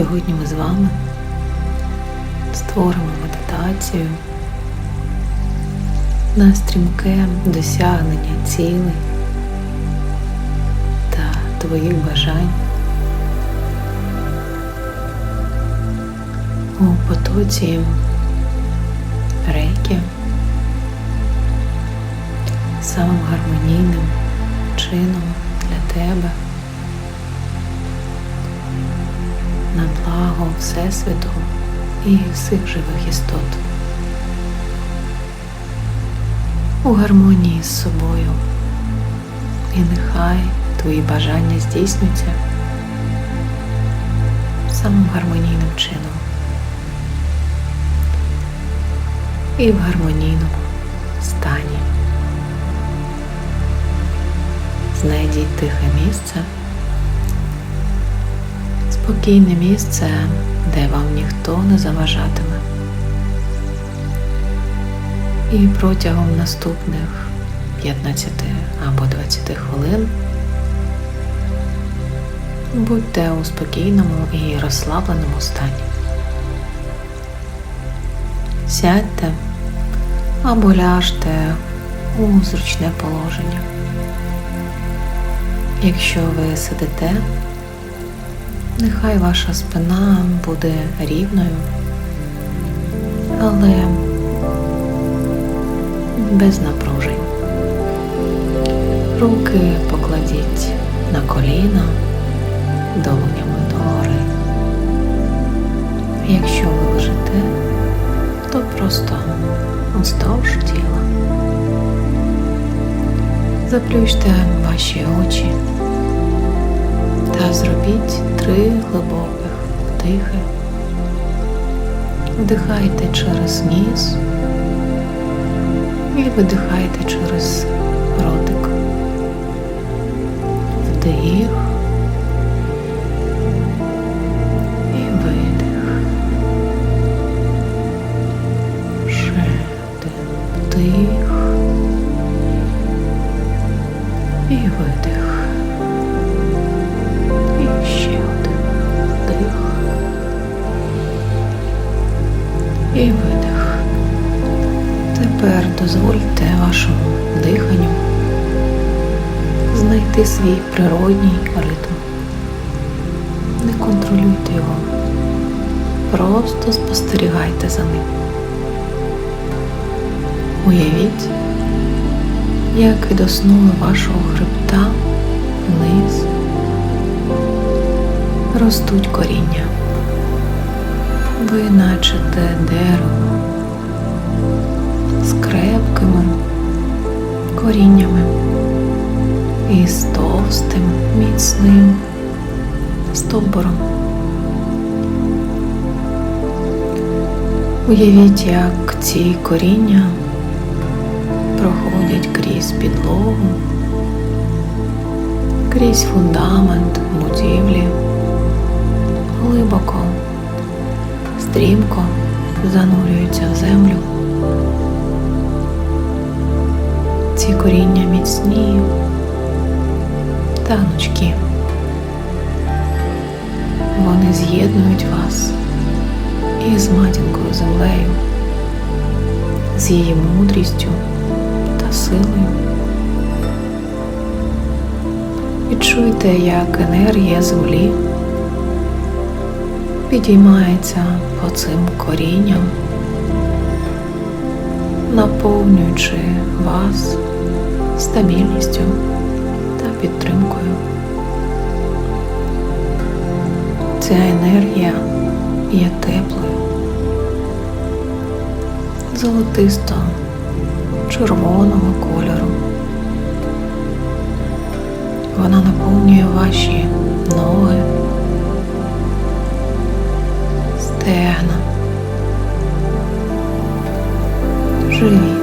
Сьогодні ми з вами створимо медитацію на стрімке досягнення цілей та твоїх бажань у потоці рейки самим гармонійним чином для тебе. На благо Всесвіту і всіх живих істот. У гармонії з собою. І нехай твої бажання здійснюються самим гармонійним чином. І в гармонійному стані. Знайдіть тихе місце спокійне місце, де вам ніхто не заважатиме. І протягом наступних 15 або 20 хвилин будьте у спокійному і розслабленому стані. Сядьте або ляжте у зручне положення. Якщо ви сидите, Нехай ваша спина буде рівною, але без напружень. Руки покладіть на коліна долонями догори. Якщо ви лежите, то просто уздовж тіла. Заплющте ваші очі та зробіть три глибоких вдихи. Вдихайте через ніс і видихайте через ротик. Вдих знайти свій природній ритм. Не контролюйте його, просто спостерігайте за ним. Уявіть, як від основи вашого хребта вниз ростуть коріння. Ви наче те дерево з крепкими коріннями і товстим, міцним стовбуром. Уявіть, як ці коріння проходять крізь підлогу, крізь фундамент будівлі, глибоко, стрімко занурюються в землю. Ці коріння міцні та. Вони з'єднують вас із матінкою землею, з її мудрістю та силою. Відчуйте, як енергія землі підіймається по цим корінням, наповнюючи вас стабільністю та підтримкою. Ця енергія є теплою, золотисто червоного кольору. Вона наповнює ваші ноги, стегна, живіт,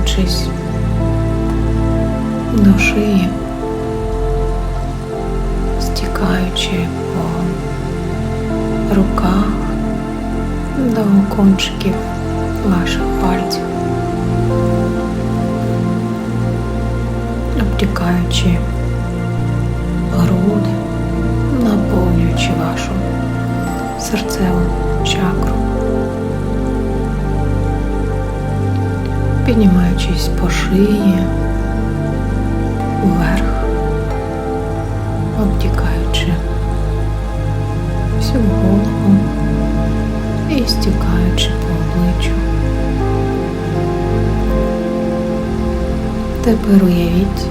піднімаючись до шиї, стікаючи по руках до кончиків ваших пальців. обтікаючи груди, наповнюючи вашу серцеву чакру, піднімаючись по шиї вверх, обтікаючи всю голову і стікаючи по обличчю. Тепер уявіть,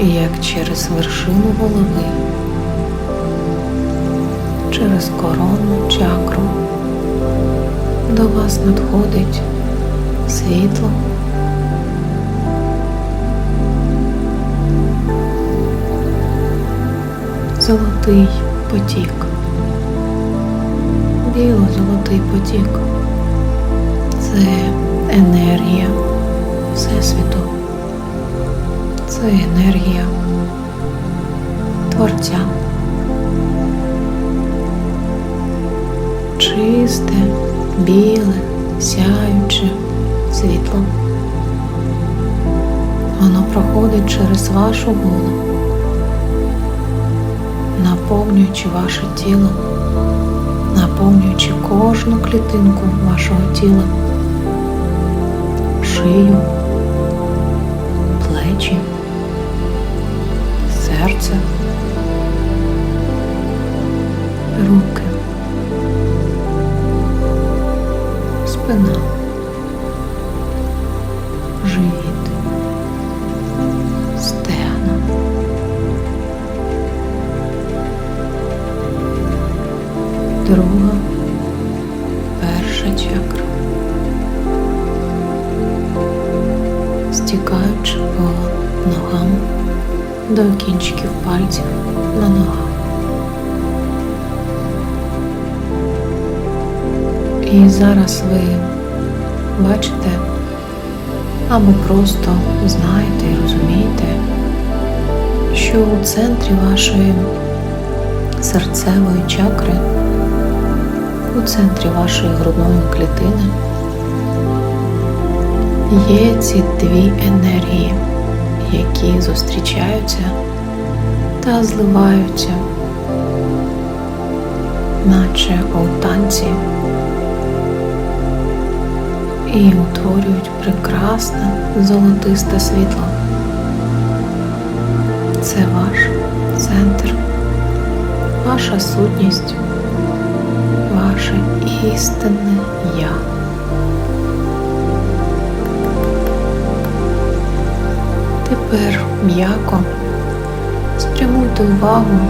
як через вершину голови, через коронну чакру до вас надходить світло. Золотий потік, біло-золотий потік. Це енергія Всесвіту. Це енергія Творця. Чисте, біле, сяюче світло. Воно проходить через вашу голову, наповнюючи ваше тіло, наповнюючи кожну клітинку вашого тіла, шию, плечі, серце, Друга, перша чакра. Стікаючи по ногам до кінчиків пальців на ногах. І зараз ви бачите або просто знаєте і розумієте, що у центрі вашої серцевої чакри, у центрі вашої грудної клітини є ці дві енергії, які зустрічаються та зливаються, наче у танці, і утворюють прекрасне золотисте світло. Це ваш центр, ваша сутність, ваше істинне я. Тепер м'яко спрямуйте увагу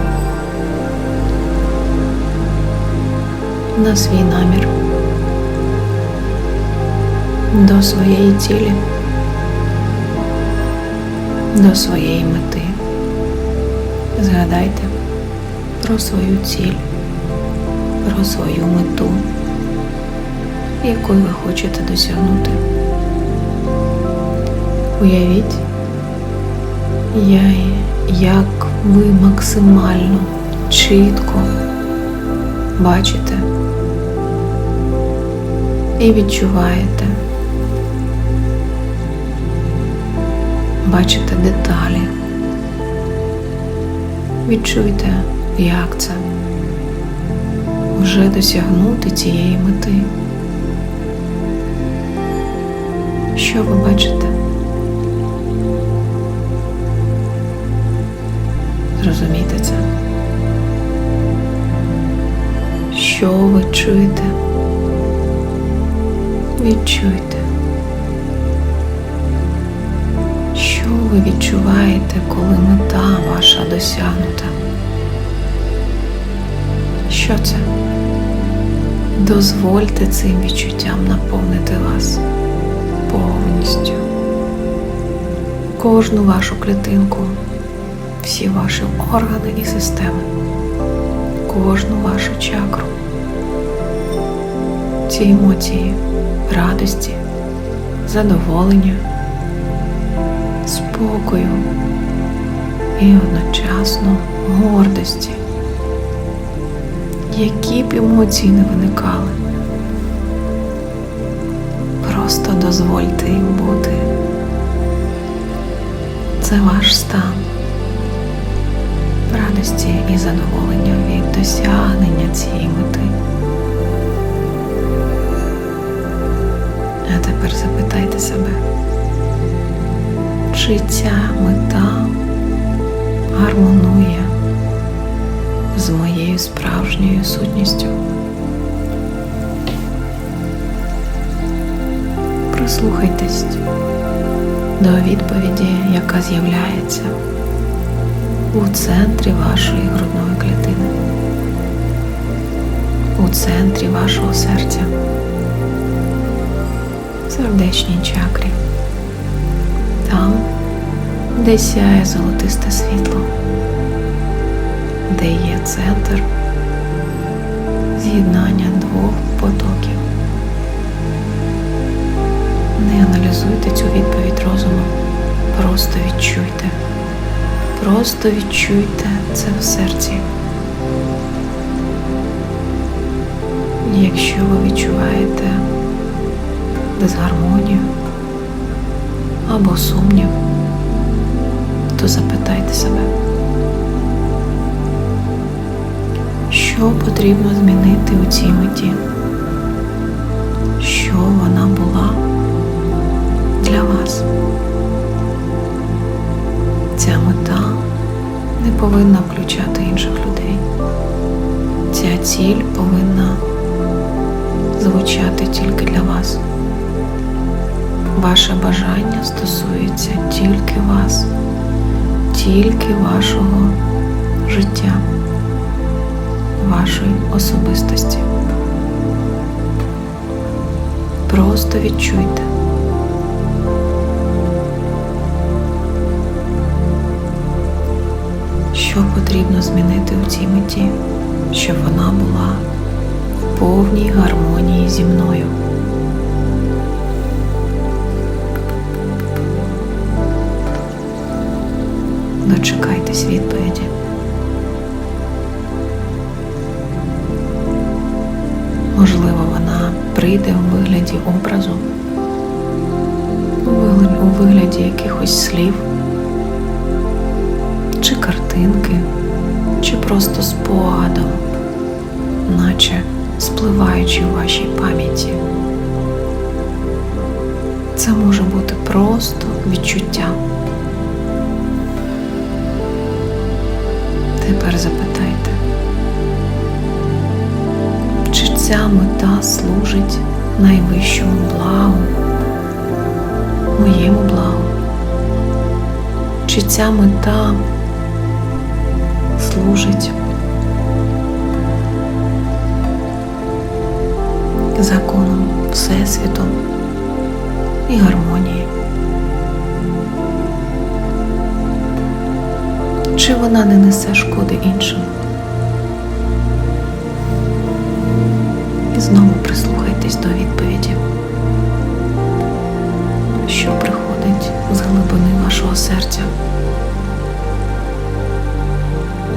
на свій намір до своєї цілі, до своєї мети. Згадайте про свою ціль, про свою мету, якої ви хочете досягнути. Уявіть, я- як ви максимально чітко бачите і відчуваєте, бачите деталі. Відчуйте, як це вже досягнути цієї мети. Що ви бачите? Зрозумійте це. Що ви чуєте? Відчуйте. Що ви відчуваєте, коли мета ваша досягнута? Що це? Дозвольте цим відчуттям наповнити вас повністю. Кожну вашу клітинку, всі ваші органи і системи, кожну вашу чакру. Ці емоції радості, задоволення, спокою і одночасно гордості. Які б емоції не виникали, просто дозвольте їм бути. Це ваш стан радості і задоволення від досягнення цієї мети. А тепер запитайте себе, чи ця мета гармонує з моєю справжньою сутністю? Прислухайтесь до відповіді, яка з'являється у центрі вашої грудної клітини, у центрі вашого серця, в сердечній чакрі, там, де сяє золотисте світло, де є центр з'єднання двох потоків. Не аналізуйте цю відповідь розумом, просто відчуйте. Просто відчуйте це в серці. Якщо ви відчуваєте дисгармонію або сумнів, то запитайте себе, що потрібно змінити у цій меті, що вона була для вас. Ця мета не повинна включати інших людей. Ця ціль повинна звучати тільки для вас. Ваше бажання стосується тільки вас, тільки вашого життя, вашої особистості. Просто відчуйте. що потрібно змінити у цій меті, щоб вона була в повній гармонії зі мною. Дочекайтесь відповіді. Прийде у вигляді образу, у вигляді якихось слів чи картинки, чи просто спогадом, наче спливаючи у вашій пам'яті. Це може бути просто відчуття. Тепер запитайте, ця мета служить найвищому благу, моєму благу? Чи ця мета служить законом Всесвіту і гармонії. Чи вона не несе шкоди іншим? Знову прислухайтесь до відповіді, що приходить з глибини вашого серця.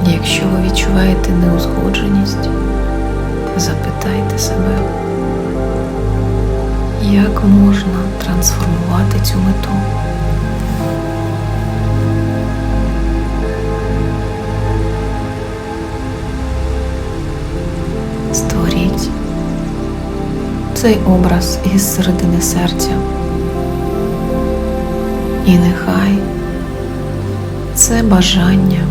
Якщо ви відчуваєте неузгодженість, запитайте себе, як можна трансформувати цю мету. Цей образ із середини серця. І нехай це бажання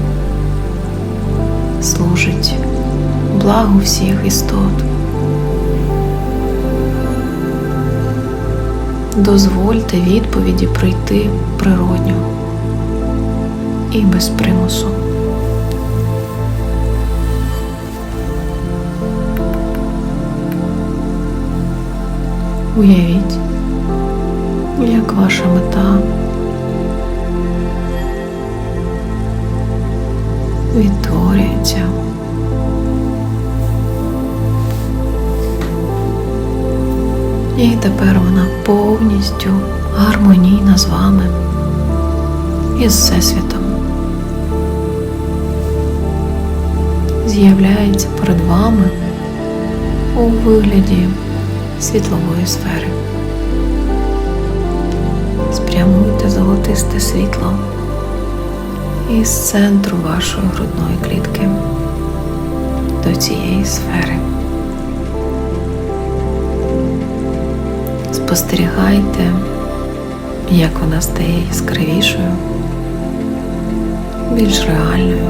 служить благу всіх істот. Дозвольте відповіді прийти природньо і без примусу. Уявіть, як ваша мета відтворюється. І тепер вона повністю гармонійна з вами і з Всесвітом. З'являється перед вами у вигляді світлової сфери. Спрямуйте золотисте світло із центру вашої грудної клітки до цієї сфери. Спостерігайте, як вона стає яскравішою, більш реальною.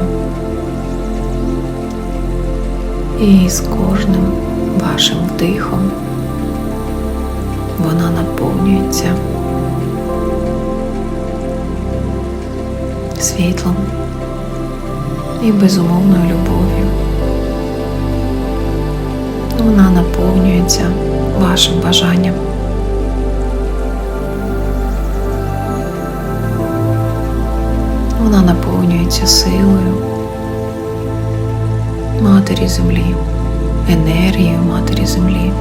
І з кожним вашим вдихом вона наповнюється світлом і безумовною любов'ю. Вона наповнюється вашим бажанням. Вона наповнюється силою Матері Землі, енергією Матері Землі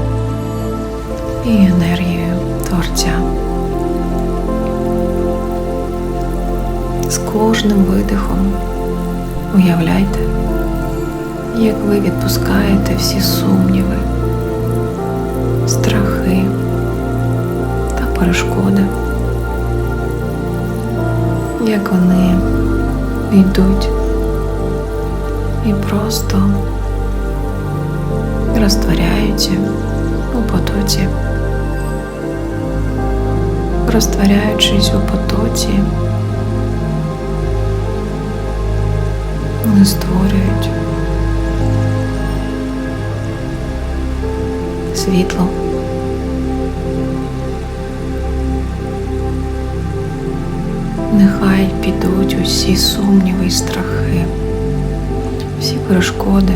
і енергією Творця. З кожним видихом уявляйте, як ви відпускаєте всі сумніви, страхи та перешкоди, як вони йдуть і просто розтворяються у потоці, розтворяючись у потоці, вони створюють світло. Нехай підуть усі сумніви і страхи, всі перешкоди,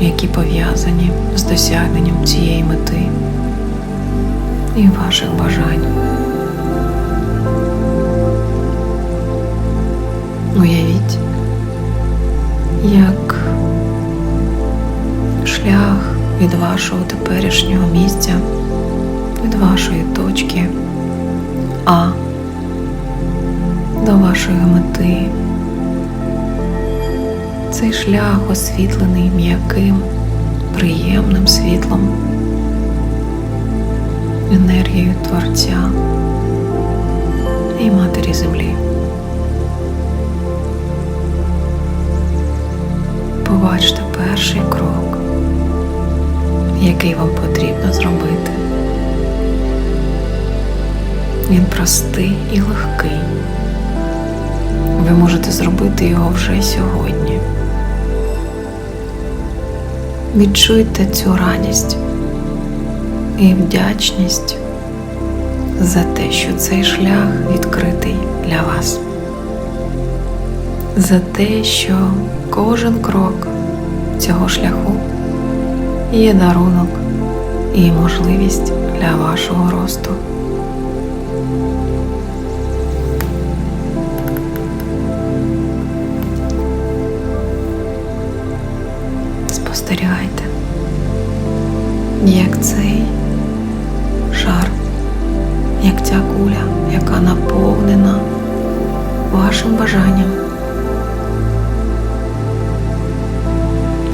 які пов'язані з досягненням цієї мети і ваших бажань. Уявіть, як шлях від вашого теперішнього місця, від вашої точки А до вашої мети. Цей шлях освітлений м'яким, приємним світлом, енергією Творця і Матері Землі. Побачте перший крок, який вам потрібно зробити. Він простий і легкий. Ви можете зробити його вже сьогодні. Відчуйте цю радість і вдячність за те, що цей шлях відкритий для вас, за те, що кожен крок цього шляху є дарунок і можливість для вашого росту. Спостерігайте, як цей шар, як ця куля, яка наповнена вашим бажанням,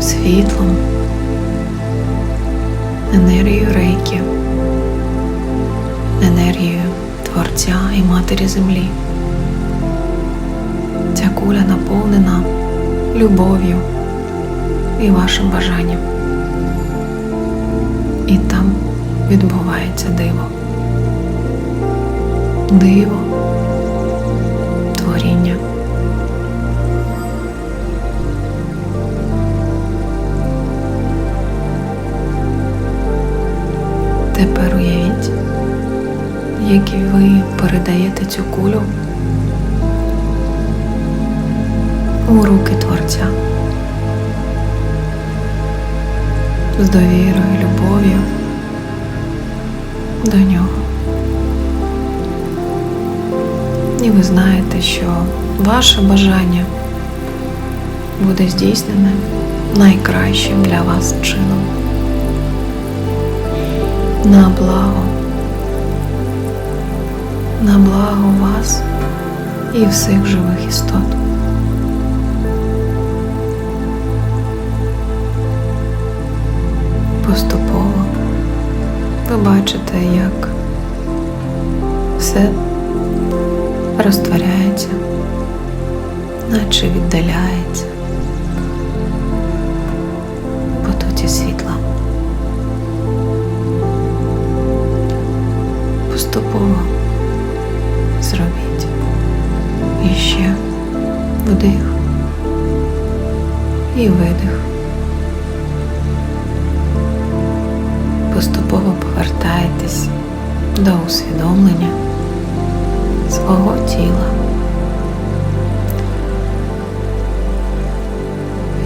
світлом, енергією рейки, енергією Творця і Матері Землі. Ця куля наповнена любов'ю і вашим бажанням. І там відбувається диво. Диво Тепер уявіть, як ви передаєте цю кулю у руки Творця. з довірою, любов'ю до нього. І ви знаєте, що ваше бажання буде здійснене найкращим для вас чином. На благо, на благо вас і всіх живих істот. Поступово ви бачите, як все розтворяється наче віддаляється Поступово зробіть іще вдих і видих. Поступово повертайтесь до усвідомлення свого тіла.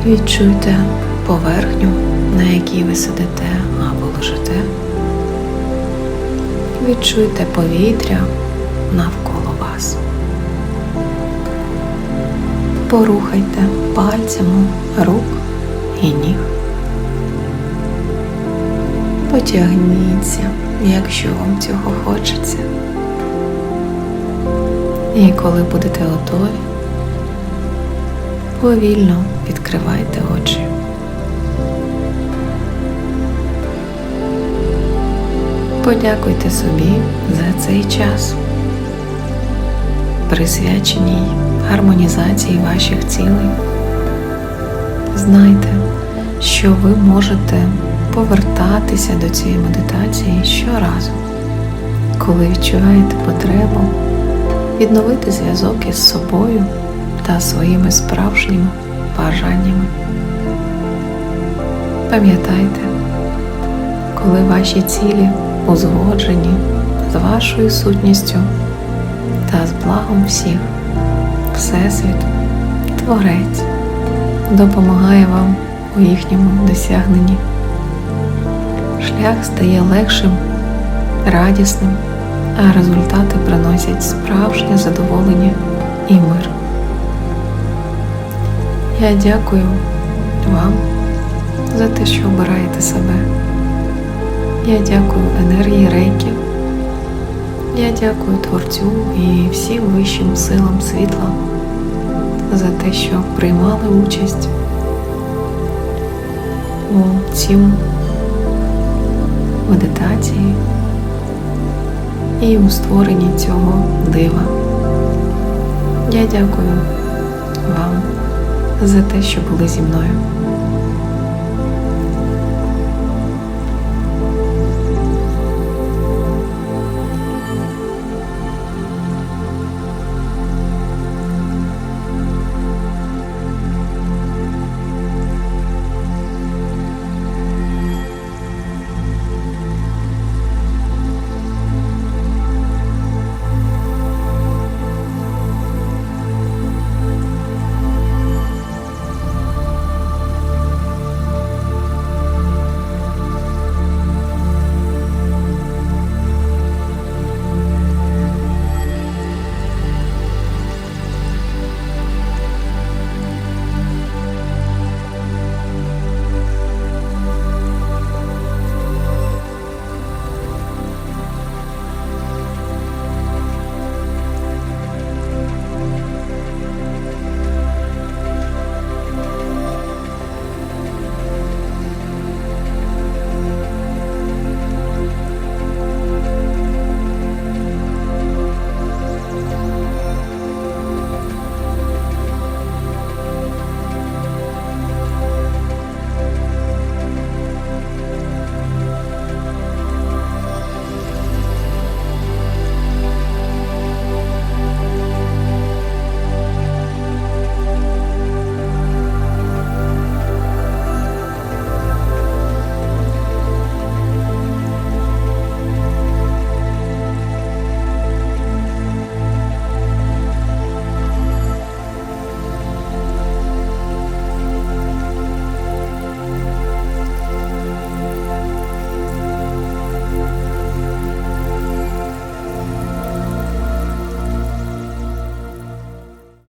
Відчуйте поверхню, на якій ви сидите або лежите. Відчуйте повітря навколо вас. Порухайте пальцями рук і ніг. Потягніться, якщо вам цього хочеться. І коли будете готові, повільно відкривайте очі. Подякуйте собі за цей час, присвяченій гармонізації ваших цілей. Знайте, що ви можете повертатися до цієї медитації щоразу, коли відчуваєте потребу відновити зв'язок із собою та своїми справжніми бажаннями. Пам'ятайте, коли ваші цілі узгоджені з вашою сутністю та з благом всіх, Всесвіт, Творець допомагає вам у їхньому досягненні. Шлях стає легшим, радісним, а результати приносять справжнє задоволення і мир. Я дякую вам за те, що обираєте себе. Я дякую енергії рейки. Я дякую Творцю і всім вищим силам світла за те, що приймали участь у цім медитації і у створенні цього дива. Я дякую вам за те, що були зі мною.